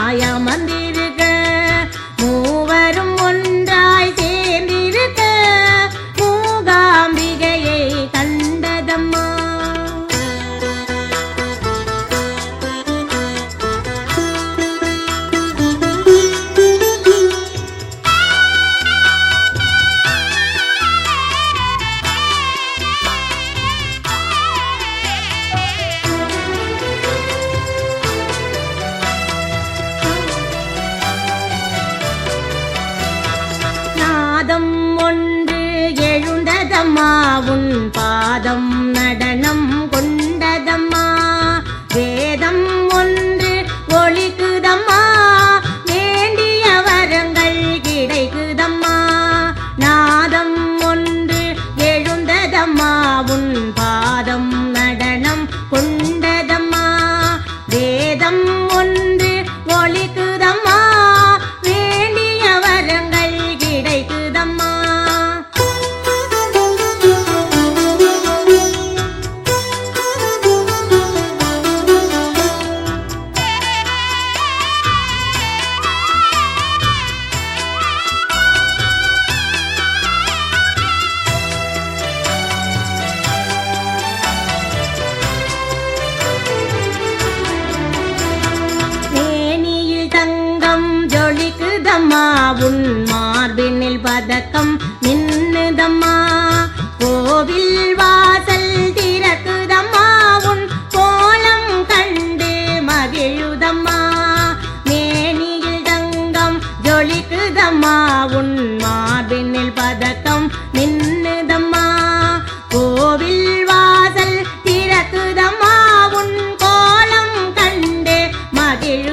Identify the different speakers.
Speaker 1: Maya. எழுந்ததம்மா உன் பாதம் நட மின்னுதம்மா உன் மார்பினில் பதக்கம் மின்னுதம்மா கோவில் வாசல் திறக்குதம்மா. உன் கோலம் கண்டு மகிழுதம்மா. மேனியில் தங்கம் ஜொலிக்குதம்மா. உன் மார்பினில் பதக்கம் மின்னுதம்மா கோவில் வாசல் திறக்குதம்மா. உன் கோலம் கண்டு மகிழ்